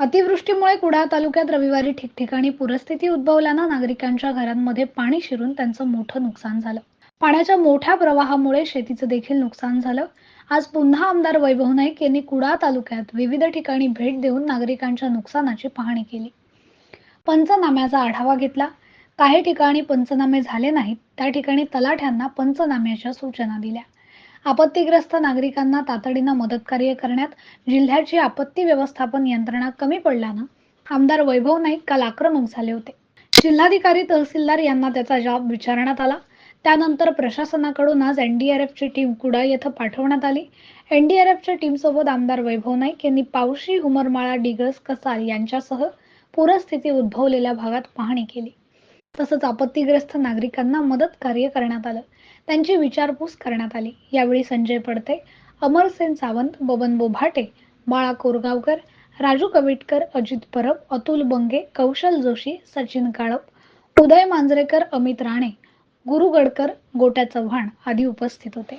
अतिवृष्टीमुळे कुडाळ तालुक्यात रविवारी ठिकठिकाणी पूरस्थिती उद्भवल्यानं नागरिकांच्या घरांमध्ये पाणी शिरून त्यांचं मोठं नुकसान झालं. पाण्याच्या मोठ्या प्रवाहामुळे शेतीचं देखील नुकसान झालं. आज पुन्हा आमदार वैभव नाईक यांनी कुडाळ तालुक्यात विविध ठिकाणी भेट देऊन नागरिकांच्या नुकसानाची पाहणी केली. पंचनाम्याचा आढावा घेतला. काही ठिकाणी पंचनामे झाले नाहीत. त्या ठिकाणी तलाठ्यांना पंचनाम्याच्या सूचना दिल्या. आपत्तीग्रस्त नागरिकांना तातडीनं मदतकार्य करण्यात जिल्ह्याची आपत्ती व्यवस्थापन यंत्रणा कमी पडल्यानं आमदार वैभव नाईक काल आक्रमक झाले होते. जिल्हाधिकारी तहसीलदार यांना त्याचा जाब विचारण्यात आला. त्यानंतर प्रशासनाकडून आज एनडीआरएफची टीम कुडाळ येथे पाठवण्यात आली. एनडीआरएफच्या टीमसोबत आमदार वैभव नाईक यांनी पावशी हुमरमाळा डिगस कसाल यांच्यासह पूरस्थिती उद्भवलेल्या भागात पाहणी केली. तसंच आपत्तीग्रस्त नागरिकांना मदत कार्य करण्यात आलं. त्यांची विचारपूस करण्यात आली. यावेळी संजय पडते अमरसेन सावंत बबन बोभाटे बाळा कोरगावकर राजू कविटकर अजित परब अतुल बंगे कौशल जोशी सचिन काळप उदय मांजरेकर अमित राणे गुरु गडकर गोट्या चव्हाण आदी उपस्थित होते.